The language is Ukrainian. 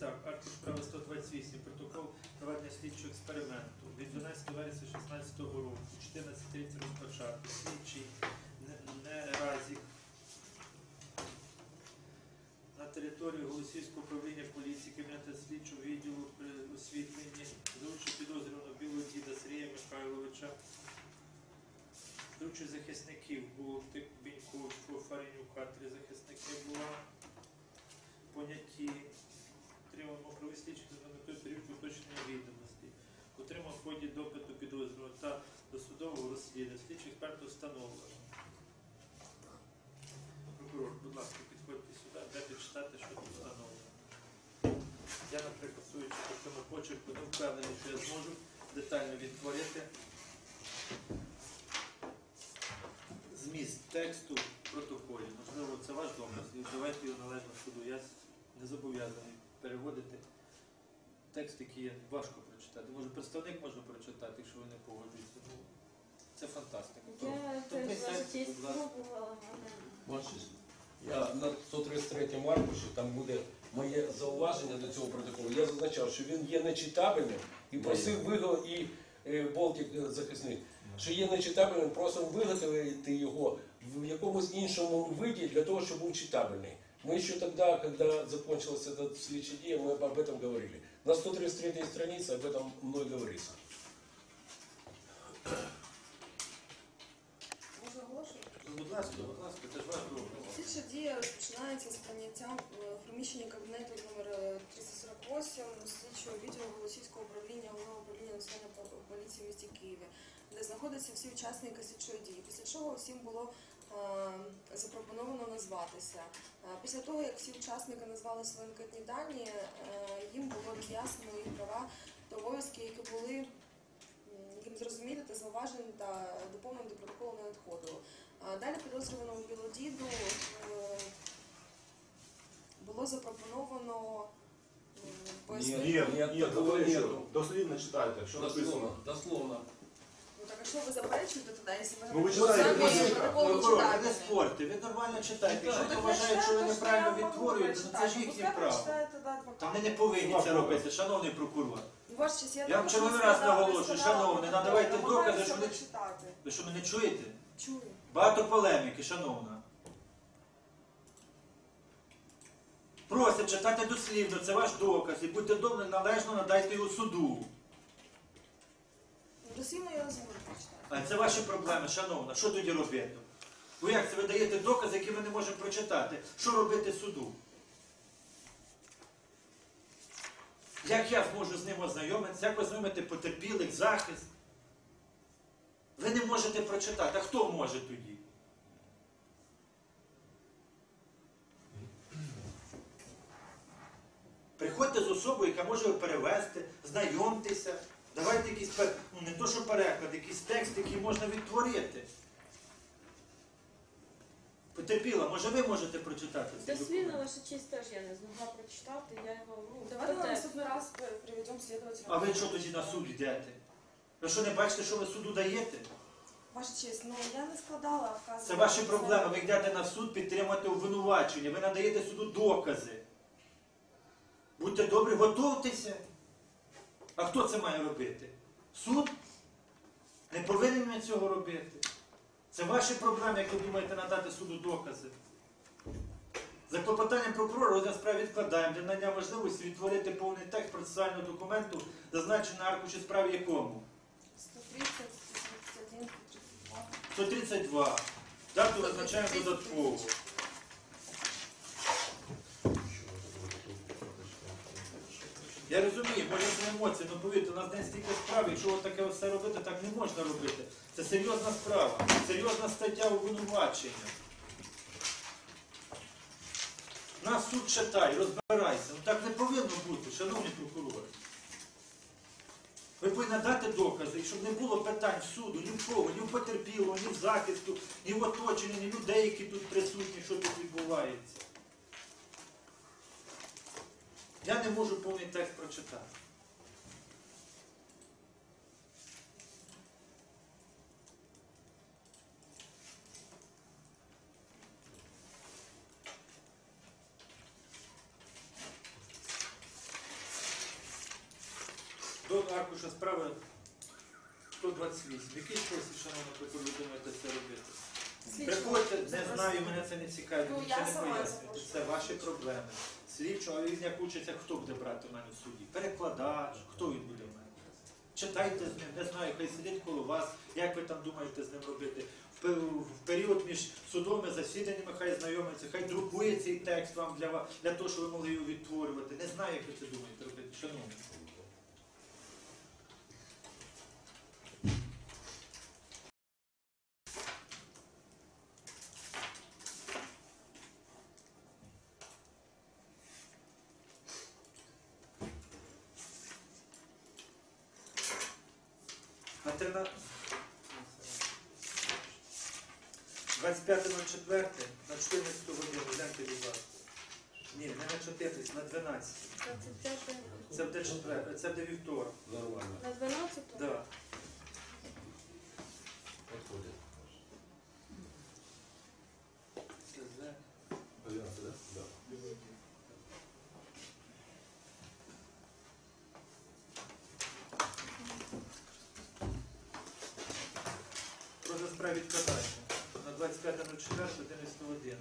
так, аркуш справи 128, протокол проведення слідчого експерименту від 12 вересня 2016 року, 14.30 розпочати. Слідчий Не- Неразік на території Голосівського управління поліції Кабінету слідчого відділу при освітленні залучив підозрюваного білого діда Сергія Михайловича, Дручі захисників Слідчий встановлено. Прокурор, будь ласка, підходьте сюди, дайте читати, що тут встановлено. Я, наприклад, суючи по цьому почерку, не впевнений, що я зможу детально відтворити зміст тексту в протоколі. Можливо, це ваш доказ, і давайте його належно суду. Я не зобов'язаний переводити текст, який важко прочитати. Може, представник може прочитати, якщо ви не погоджуєтеся. Ну, це фантастика. Я То теж присядьте, ваша честь будь ласка. спробувала, але Бачиш, я на 133 аркуші, там буде моє зауваження до цього протоколу. Я зазначав, що він є нечитабельним і просив виго і е, Болтик е, захисник, що є нечитабельним, просимо виготовити його в якомусь іншому виді для того, щоб був читабельний. Мы еще тогда, когда закончилась эта следующая идея, мы об этом говорили. На 133 странице об этом мной говорится. Ну, Будь ласка, це ж ваш доказ. Слідча дія розпочинається з прийняттям е, в приміщенні кабінету номер е, 348 слідчого відділу Голосівського управління головного управління національної поліції в місті Києві, де знаходяться всі учасники слідчої дії. Після чого всім було е, запропоновано назватися. Е, Після того, як всі учасники назвали свої анкетні дані, е, їм було роз'яснено їх права та обов'язки, які були яким зрозумілі та зауважені та доповнені до протоколу не надходило. А Далі підозрюваному Білодіду е, було запропоновано пояснити. Ні, Ні, нету. Дослідно читайте, що написано. Дословно. Ну так а що ви заперечуєте тоді, якщо ви Ну, ви читаєте, самі ви протокол не ви не читаєте? спорте, ви нормально читаєте. Якщо Так хто я вважає, що ви неправильно відтворюєте, ну це ж прочитати. їхнє право. Там вони не повинні це робити, шановний прокурор. Ну, Ваш я Я вам черговий раз наголошую, не шановний, надавайте докази, що ви-. Ви що мене чуєте? Чую. Багато полеміки, шановна. Просять читати дослівно, це ваш доказ, і будьте добре, належно надайте його суду. Ну, Дослівно я не зможу прочитати. А це ваші проблеми, шановна. Що тоді робити? Ви як це ви даєте докази, які ми не можемо прочитати? Що робити суду? Як я зможу з ним ознайомитися? Як ознайомити потерпілих, захист? Ви не можете прочитати. А хто може тоді? Приходьте з особою, яка може перевести, знайомтеся. Давайте якийсь ну, не то, що переклад, якийсь текст, який можна відтворити. Потерпіла, може ви можете прочитати документ? ваша честь теж я не змогла прочитати, я його, ну, Давайте на наступний раз приведемо слідователя. А ви що тоді на суд йдете? Ви що не бачите, що ви суду даєте? Ваша честь, ну я не складала вкази. Це ваші проблеми. Ви йдете на суд підтримати обвинувачення. Ви надаєте суду докази. Будьте добрі, готуйтеся. А хто це має робити? Суд? Не повинен він цього робити. Це ваші проблеми, як ви думаєте надати суду докази. За клопотанням прокурора розгляд справи відкладаємо для надання можливості відтворити повний текст процесуального документу, зазначений на аркуші справи якому? 130, 131, 132. 132. Дату визначаємо додатково. Я розумію, може це емоції, але повірте, у нас день стільки справ, якщо от таке все робити, так не можна робити. Це серйозна справа, серйозна стаття обвинувачення. Нас суд читай, розбирайся. Ну так не повинно бути, шановні прокурори. Ви повинні дати докази, щоб не було питань в суду, ні в кого, ні в потерпілого, ні в захисту, ні в оточенні, ні людей, які тут присутні, що тут відбувається. Я не можу повний текст прочитати. Аркуша справи 128. В який спосіб, шановна прокурор, ви думаєте це робити? Приходьте, не знаю, мене це не цікавить, Ну, мені я це не сама пояснюєте. Це ваші проблеми. Слідчого, а він як учиться, хто буде брати в мене в суді? Перекладач, хто він буде в мене? Читайте з ним, не знаю, хай сидить коло вас, як ви там думаєте з ним робити. В пе- В період між судовими засіданнями хай знайомиться, хай друкує цей текст вам для вас, для того, щоб ви могли його відтворювати. Не знаю, як ви це думаєте робити, шановні. На 13... 25.04 на 14 годину, гляньте, будь ласка. Ні, не на 14, на 12. 25 Це буде четвер, це буде вівторок. Нормально. на 12 Відкладання на 25.04 11 годин.